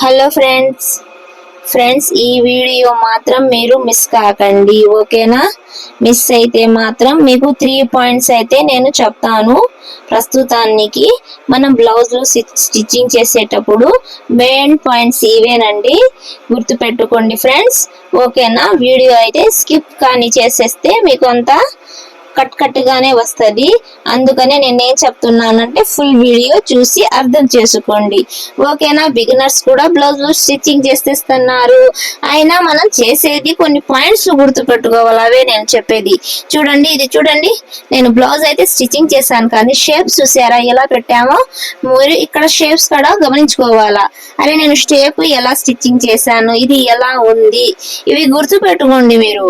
Hello friends. Friends ఈ video మాత్రం మీరు మిస్ కాకండి ఓకేనా? మిస్ అయితే మాత్రం మీకు త్రీ పాయింట్స్ అయితే నేను చెప్తాను ప్రస్తుతానికి. మనం బ్లౌజులు స్టిచ్చింగ్ చేసేటప్పుడు మెయిన్ పాయింట్స్ ఇవేనండి. గుర్తుపెట్టుకోండి ఫ్రెండ్స్ ఓకేనా? వీడియో అయితే స్కిప్ కానీ చేసేస్తే మీకు అంతా కట్ కట్గానే వస్తుంది. అందుకనే నేను ఏం చెప్తున్నానంటే ఫుల్ వీడియో చూసి అర్థం చేసుకోండి. ఓకేనా? బిగినర్స్ కూడా బ్లౌజ్ స్టిచ్చింగ్ చేసేస్తున్నారు. అయినా మనం చేసేది కొన్ని పాయింట్స్ గుర్తు పెట్టుకోవాలి అవే నేను చెప్పేది. చూడండి ఇది చూడండి. నేను బ్లౌజ్ అయితే స్టిచ్చింగ్ చేశాను కానీ షేప్స్ చూసారా? ఎలా పెట్టామో? మీరు ఇక్కడ షేప్స్ కూడా గమనించుకోవాలా. అరే నేను షేప్ ఎలా స్టిచ్చింగ్ చేశాను? ఇది ఎలా ఉంది? ఇవి గుర్తు పెట్టుకోండి మీరు.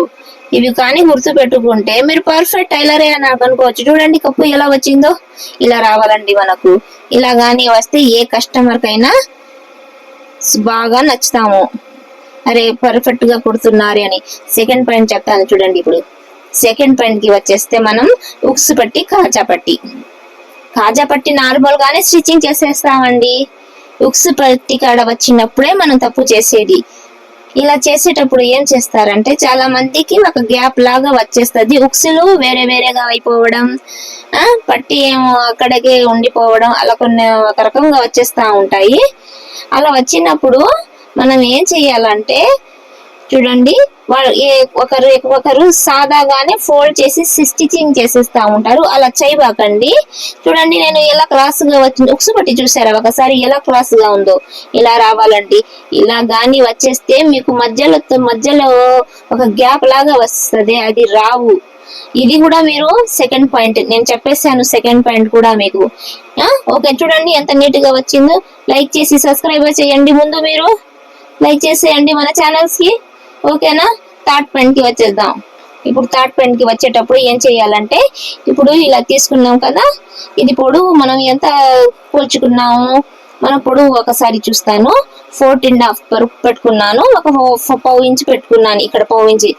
ఇవి కానీ గుర్తు పెట్టుకుంటే మీరు పర్ఫెక్ట్ టైలరే అని అనుకోవచ్చు. చూడండి కప్పు ఎలా వచ్చిందో. ఇలా రావాలండి మనకు. ఇలా కానీ వస్తే ఏ కస్టమర్ కైనా బాగా నచ్చుతాము. అరే పర్ఫెక్ట్గా కుడుతున్నారు అని. సెకండ్ పాయింట్ చెప్తాను చూడండి ఇప్పుడు. సెకండ్ పాయింట్కి వచ్చేస్తే మనం ఉక్స్ పట్టి కాజా పట్టి. కాజా పట్టి నార్మల్ గానే స్టిచ్చింగ్ చేసేస్తామండి. ఉక్స్ పట్టి కాడ వచ్చినప్పుడే మనం తప్పు చేసేది. ఇలా చేసేటప్పుడు ఏం చేస్తారంటే చాలా మందికి ఒక గ్యాప్ లాగా వచ్చేస్తుంది. ఉక్సులు వేరే వేరేగా అయిపోవడం పట్టి ఏమో అక్కడికే ఉండిపోవడం అలా కొన్ని ఒక రకంగా వచ్చేస్తా ఉంటాయి. అలా వచ్చినప్పుడు మనం ఏం చెయ్యాలంటే చూడండి. వాళ్ళు ఒకరు ఒకరు సాదాగానే ఫోల్డ్ చేసి స్టిచ్చింగ్ చేసేస్తా ఉంటారు. అలా చేయబాకండి. చూడండి నేను ఎలా క్రాస్గా వచ్చింది. ఉక్సు పట్టి చూసారా? ఒకసారి ఎలా క్రాస్గా ఉందో. ఇలా రావాలండి. ఇలా గాని వచ్చేస్తే మీకు మధ్యలో మధ్యలో ఒక గ్యాప్ లాగా వస్తుంది. అది రావు. ఇది కూడా మీరు సెకండ్ పాయింట్. నేను చెప్పేసాను సెకండ్ పాయింట్ కూడా మీకు. ఓకే చూడండి ఎంత నీట్గా వచ్చిందో. లైక్ చేసి సబ్స్క్రైబ్ చేయండి ముందు మీరు. లైక్ చేసేయండి మన ఛానల్స్కి. ఓకేనా? థర్డ్ పెన్కి వచ్చేద్దాం. ఇప్పుడు థర్డ్ పెన్కి వచ్చేటప్పుడు ఏం చేయాలంటే ఇప్పుడు ఇలా తీసుకున్నాం కదా ఇది పొడవు మనం ఎంత పోల్చుకున్నాము? మన పొడవు ఒకసారి చూస్తాను. ఫోర్టీన్ హాఫ్ వరకు పెట్టుకున్నాను ఒక ఫో- పావు ఇంచ్ పెట్టుకున్నాను ఇక్కడ పావు ఇంచ్.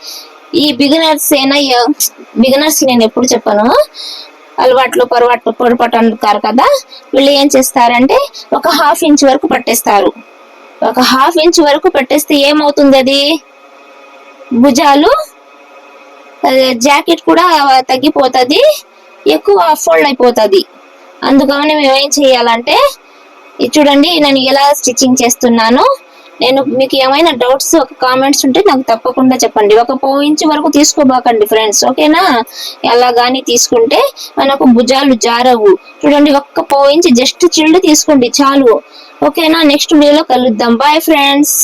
ఈ బిగినర్స్ అయినా బిగినర్స్ నేను ఎప్పుడు చెప్పాను. అలవాట్లు పొరపాటు పొరపాటు అంటారు కదా వీళ్ళు ఏం చేస్తారంటే ఒక హాఫ్ ఇంచ్ వరకు పట్టేస్తారు. ఒక హాఫ్ ఇంచ్ వరకు పట్టేస్తే ఏమవుతుంది అది? భుజాలు జాకెట్ కూడా తగ్గిపోతుంది ఎక్కువ ఫోల్డ్ అయిపోతుంది. అందుకని మేము ఏం చేయాలంటే ఇది చూడండి నేను ఎలా స్టిచ్చింగ్ చేస్తున్నాను. నేను మీకు ఏమైనా డౌట్స్ ఒక కామెంట్స్ ఉంటే నాకు తప్పకుండా చెప్పండి. ఒక పావు ఇంచ్ వరకు తీసుకోబాకండి ఫ్రెండ్స్ ఓకేనా? ఎలా కానీ తీసుకుంటే మనకు భుజాలు జారవు. చూడండి ఒక్క పోయించి ఇంచ్ జస్ట్ చిల్డ్ తీసుకోండి చాలు. ఓకేనా? నెక్స్ట్ వీడియోలో కలుద్దాం. Bye friends